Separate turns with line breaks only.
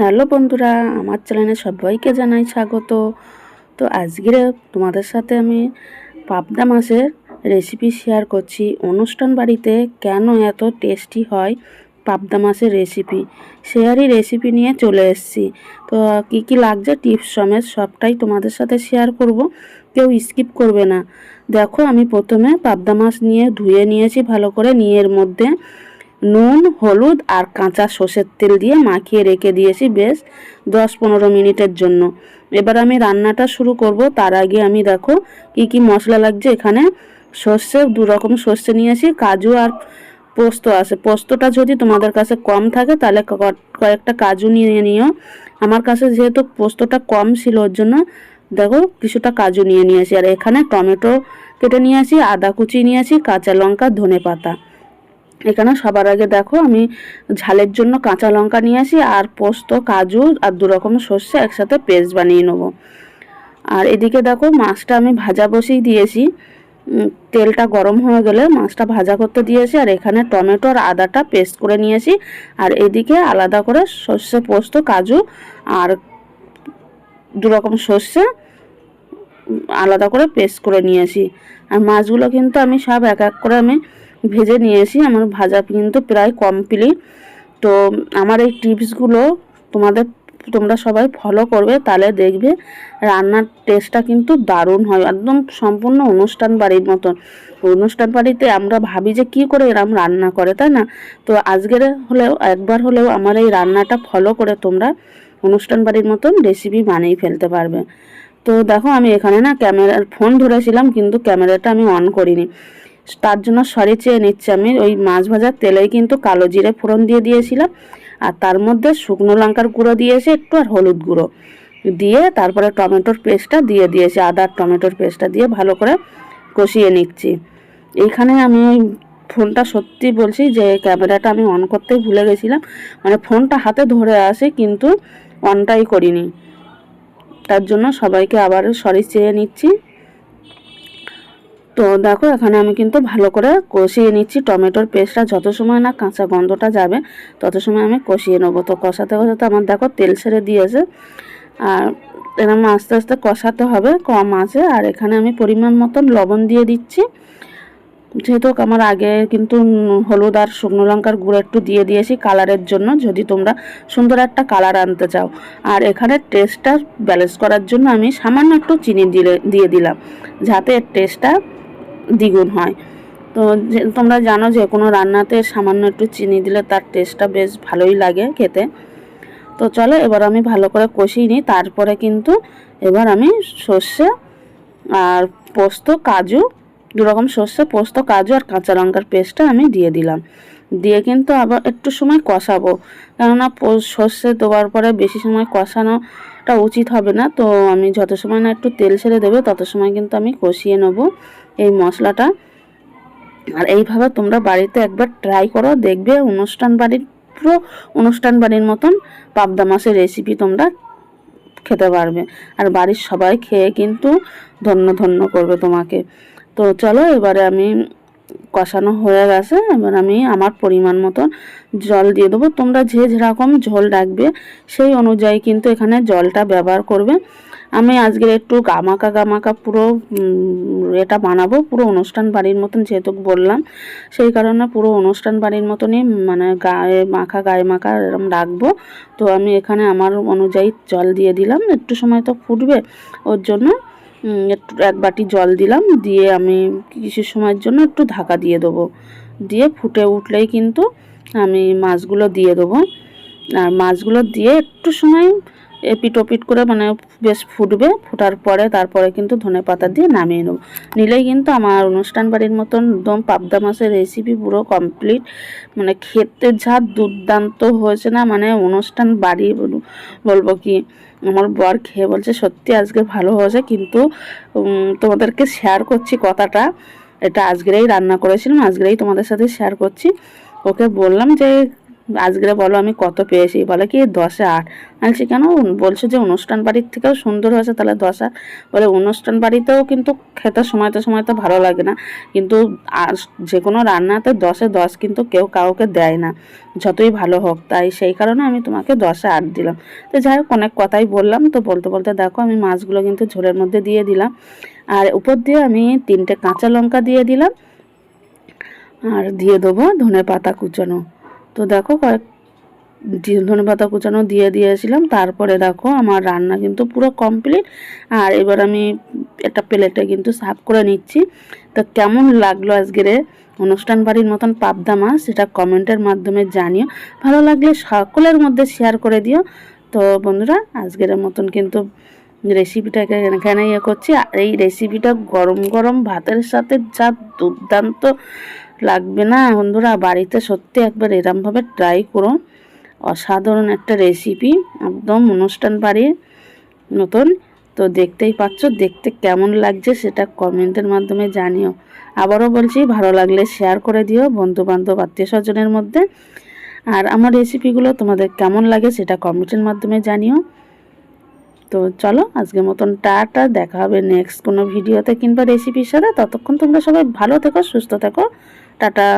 Hello বন্ধুরা, আমার চ্যানেলে সবাইকে জানাই স্বাগত। তো আজকের তোমাদের সাথে আমি পাবদা মাছের রেসিপি শেয়ার করছি। অনুষ্ঠান বাড়িতে কেন এত টেস্টি হয় পাবদা মাছের রেসিপি শেয়ারই রেসিপি নিয়ে চলে এসেছি। তো কি কি লাগছে টিপস সমেত সবটাই তোমাদের সাথে শেয়ার করব। কেউ স্কিপ করবে না। দেখো, আমি প্রথমে পাবদা মাছ নিয়ে ধুয়ে নিয়েছি ভালো করে, নিয়ে এর মধ্যে নুন, হলুদ আর কাঁচা সর্ষের তেল দিয়ে মাখিয়ে রেখে দিয়েছি বেশ দশ পনেরো মিনিটের জন্য। এবার আমি রান্নাটা শুরু করব। তার আগে আমি দেখো কি কি মশলা লাগছে এখানে। সর্ষে, দু রকম সর্ষে নিয়েছি, কাজু আর পোস্ত আছে। পোস্তটা যদি তোমাদের কাছে কম থাকে তাহলে কয়েকটা কাজু নিয়ে নিও। আমার কাছে যেহেতু পোস্তটা কম ছিল ওর জন্য, দেখো কিছুটা কাজু নিয়ে নিয়েছি। আর এখানে টমেটো কেটে নিয়েছি, আদা কুচি নিয়েছি, কাঁচা লঙ্কা ধনে পাতা এখানে সবার আগে দেখো, আমি ঝালের জন্য কাঁচা লঙ্কা নিয়ে আসি আর পোস্ত, কাজু আর দু রকম সর্ষে একসাথে পেস্ট বানিয়ে নেব। আর এদিকে দেখো, মাছটা আমি ভাজা বসেই দিয়েছি। তেলটা গরম হয়ে গেলে মাছটা ভাজা করতে দিয়েছি আর এখানে টমেটো আর আদাটা পেস্ট করে নিয়েছি। আর এদিকে আলাদা করে সর্ষে, পোস্ত, কাজু আর দু রকম সর্ষে আলাদা করে পেস্ট করে নিয়েছি। আর মাছগুলো কিন্তু আমি সব এক এক করে আমি ভেজে নিয়েছি। আমার ভাজা কিন্তু প্রায় কমপ্লিট তো আমার এই টিপসগুলো তোমাদের, তোমরা সবাই ফলো করবে, তাহলে দেখবে রান্নার টেস্টটা কিন্তু দারুণ হয়। একদম সম্পূর্ণ অনুষ্ঠান বাড়ির মতন অনুষ্ঠান বাড়িতে আমরা ভাবি যে কি করে এরম রান্না করে, তাই না? তো আজকের হলেও, একবার হলেও আমার এই রান্নাটা ফলো করে তোমরা অনুষ্ঠান বাড়ির মতন রেসিপি বানিয়ে ফেলতে পারবে। তো দেখো, আমি এখানে না ক্যামেরার ফোন ধরেছিলাম, কিন্তু ক্যামেরাটা আমি অন করিনি। তার জন্য সরি চেয়ে নিচ্ছি আমি। ওই মাছ ভাজার তেলেই কিন্তু কালো জিরে ফোড়ন দিয়ে দিয়েছিলাম। আর তার মধ্যে শুকনো লঙ্কার গুঁড়ো দিয়েছি একটু আর হলুদ গুঁড়ো দিয়ে তারপরে টমেটোর পেস্টটা দিয়ে দিয়েছি। আদার টমেটোর পেস্টটা দিয়ে ভালো করে কষিয়ে নিচ্ছি। এইখানে আমি ফোনটা সত্যি বলছি যে ক্যামেরাটা আমি অন করতেই ভুলে গেছিলাম। মানে ফোনটা হাতে ধরে আসে কিন্তু অনটাই করিনি। তার জন্য সবাইকে আবার সরি চেয়ে নিচ্ছি। তো দেখো, এখানে আমি কিন্তু ভালো করে কষিয়ে নিচ্ছি। টমেটোর পেস্টটা যত সময় না কাঁচা গন্ধটা যাবে, তত সময় আমি কষিয়ে নেব। তো কষাতে কষাতে আমার দেখো তেল ছেড়ে দিয়েছে। আর এরকম আস্তে আস্তে কষাতে হবে, কম আছে। আর এখানে আমি পরিমাণ মতন লবণ দিয়ে দিচ্ছি। যেহেতু আমার আগে কিন্তু হলুদ আর শুকনো লঙ্কার গুঁড়ো একটু দিয়ে দিয়েছি কালারের জন্য, যদি তোমরা সুন্দর একটা কালার আনতে চাও। আর এখানে টেস্টটা ব্যালেন্স করার জন্য আমি সামান্য একটু চিনি দিয়ে দিলাম, যাতে টেস্টটা দ্বিগুণ হয়। তো তোমরা জানো যে, কোনো রান্নাতে সামান্য একটু চিনি দিলে তার টেস্টটা বেশ ভালোই লাগে খেতে। তো চলো, এবার আমি ভালো করে কষিয়ে নিই। তারপরে কিন্তু এবার আমি সর্ষে আর পোস্ত, কাজু, দুরকম সর্ষে, পোস্ত, কাজু আর কাঁচা লঙ্কার পেস্টটা আমি দিয়ে দিলাম। দিয়ে কিন্তু আবার একটু সময় কষাবো। কেননা সর্ষে দেওয়ার পরে বেশি সময় কষানোটা উচিত হবে না। তো আমি যত সময় না একটু তেল ছেড়ে দেবে, তত সময় কিন্তু আমি কষিয়ে নেব এই মশলাটা। আর এইভাবে তোমরা বাড়িতে একবার ট্রাই করো, দেখবে অনুষ্ঠান বাড়ির পুরো অনুষ্ঠান বাড়ির মতন পাবদা মাছের রেসিপি তোমরা খেতে পারবে। আর বাড়ির সবাই খেয়ে কিন্তু ধন্য ধন্য করবে তোমাকে। তো চলো এবারে আমি কষানো হয়ে গেছে, এবার আমি আমার পরিমাণ মতন জল দিয়ে দেবো। তোমরা যে যেরকম ঝোল রাখবে সেই অনুযায়ী কিন্তু এখানে জলটা ব্যবহার করবে। আমি আজকে একটু গামাকা গামাকা পুরো এটা বানাবো, পুরো অনুষ্ঠান বাড়ির মতন যেহেতু বললাম, সেই কারণে পুরো অনুষ্ঠান বাড়ির মতনই মানে গায়ে মাখা গায়ে মাখা এরকম রাখব। তো আমি এখানে আমার অনুযায়ী জল দিয়ে দিলাম, একটু সময় তো ফুটবে ওর জন্য। একটু এক বাটি জল দিলাম, দিয়ে আমি কিছু সময়ের জন্য একটু ঢাকা দিয়ে দেবো। দিয়ে ফুটে উঠলেই কিন্তু আমি মাছগুলো দিয়ে দেবো। আর মাছগুলো দিয়ে একটু সময় এপিট ওপিট করে মানে বেশ ফুটবে, ফোটার পরে তারপরে কিন্তু ধনে পাতা দিয়ে নামিয়ে নেব। নিলেই কিন্তু আমার অনুষ্ঠান বাড়ির মতন একদম পাবদা মাছের রেসিপি পুরো কমপ্লিট মানে খেতে যা দুর্দান্ত হয়েছে না মানে অনুষ্ঠান বাড়ি বলব কি, আমার বর খেয়ে বলছে, সত্যি আজকে ভালো হয়েছে, কিন্তু তোমাদেরকে শেয়ার করছি কথাটা। এটা আজকেরই রান্না করেছিলাম আজকেরই তোমাদের সাথে শেয়ার করছি। ওকে বললাম যে আজকে বলো আমি কত পেয়েছি? বলে কি, দশে আট। বলছি, কেন? বলছে যে, অনুষ্ঠান বাড়ির থেকেও সুন্দর হয়েছে, তাহলে দশ বলে, অনুষ্ঠান বাড়িতেও কিন্তু খেতে সময়তে সময়তে ভালো লাগে না। কিন্তু আর যে কোনো রান্নাতে দশে দশ কিন্তু কেউ কাউকে দেয় না, যতই ভালো হোক। তাই সেই কারণে আমি তোমাকে দশে আট দিলাম। তো যাই হোক, অনেক কথাই বললাম। তো বলতে বলতে দেখো, আমি মাছগুলো কিন্তু ঝোলের মধ্যে দিয়ে দিলাম। আর উপর দিয়ে আমি তিনটে কাঁচা লঙ্কা দিয়ে দিলাম। আর দিয়ে দেবো ধনে পাতা কুচানো। তো দেখো কয়েক ধনে পাতা কুচানো দিয়ে দিয়েছিলাম। তারপরে দেখো আমার রান্না কিন্তু পুরো কমপ্লিট আর এবার আমি একটা প্লেটে কিন্তু সার্ভ করে নিচ্ছি। তো কেমন লাগল আজকের অনুষ্ঠান বাড়ির মতন পাবদা মাছ সেটা কমেন্টের মাধ্যমে জানিও। ভালো লাগলে সকলের মধ্যে শেয়ার করে দিও। তো বন্ধুরা, আজকের মতন কিন্তু রেসিপিটাকে এখানে ইয়ে করছি। আর এই রেসিপিটা গরম গরম ভাতের সাথে যা দুর্দান্ত লাগবে না। বন্ধুরা, বাড়িতে সত্যি একবার এরমভাবে ট্রাই করো। অসাধারণ একটা রেসিপি একদম অনুষ্ঠান বাড়ির মতন তো দেখতেই পাচ্ছ, দেখতে কেমন লাগছে সেটা কমেন্টের মাধ্যমে জানিও। আবারও বলছি, ভালো লাগলে শেয়ার করে দিও বন্ধু বান্ধব আত্মীয় স্বজনের মধ্যে। আর আমার রেসিপিগুলো তোমাদের কেমন লাগে সেটা কমেন্টের মাধ্যমে জানিও। তো চলো, আজকের মতন টাটা, দেখা হবে নেক্সট কোনো ভিডিওতে কিংবা রেসিপির সাথে। ততক্ষণ তোমরা সবাই ভালো থেকো, সুস্থ থেকো। টাটা